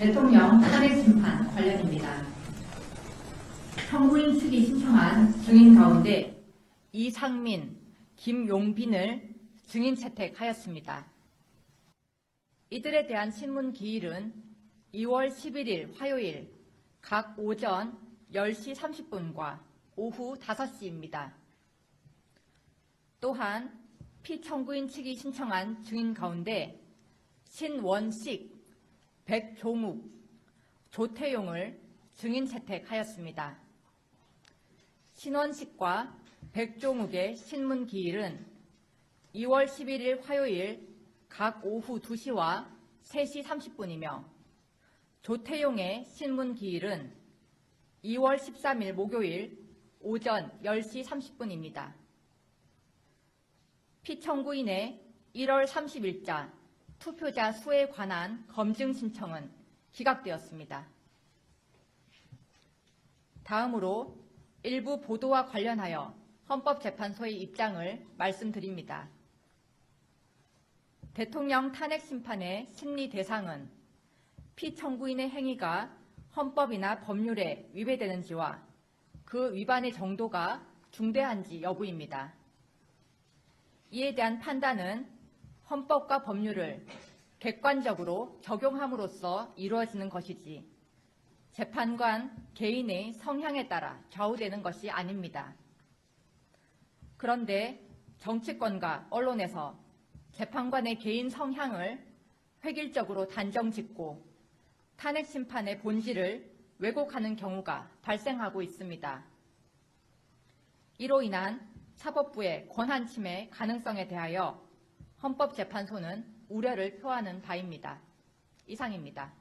대통령 탄핵 심판 관련입니다. 청구인 측이 신청한 증인 가운데 이상민, 김용빈을 증인 채택하였습니다. 이들에 대한 신문 기일은 2월 11일 화요일 각 오전 10시 30분과 오후 5시입니다. 또한 피청구인 측이 신청한 증인 가운데 신원식, 백종욱, 조태용을 증인 채택하였습니다. 신원식과 백종욱의 신문 기일은 2월 11일 화요일 각 오후 2시와 3시 30분이며 조태용의 신문 기일은 2월 13일 목요일 오전 10시 30분입니다. 피청구인의 1월 30일자 투표자 수에 관한 검증 신청은 기각되었습니다. 다음으로 일부 보도와 관련하여 헌법재판소의 입장을 말씀드립니다. 대통령 탄핵 심판의 심리 대상은 피청구인의 행위가 헌법이나 법률에 위배되는지와 그 위반의 정도가 중대한지 여부입니다. 이에 대한 판단은 헌법과 법률을 객관적으로 적용함으로써 이루어지는 것이지 재판관 개인의 성향에 따라 좌우되는 것이 아닙니다. 그런데 정치권과 언론에서 재판관의 개인 성향을 획일적으로 단정 짓고 탄핵 심판의 본질을 왜곡하는 경우가 발생하고 있습니다. 이로 인한 사법부의 권한 침해 가능성에 대하여 헌법재판소는 우려를 표하는 바입니다. 이상입니다.